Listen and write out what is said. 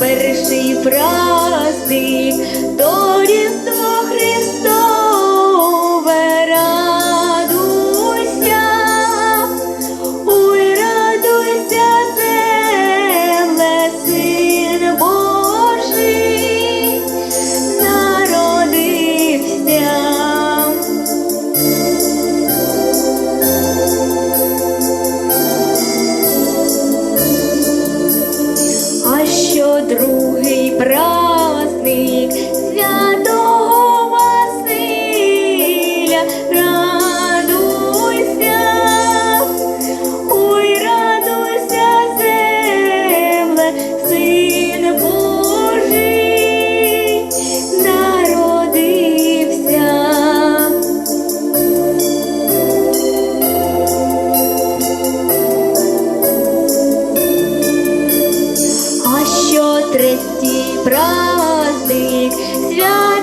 бережний праздник, торік. праздник святого Василя, радуйся, ой, радуйся, земле, син Божий, народився. А що третій? праздник свят.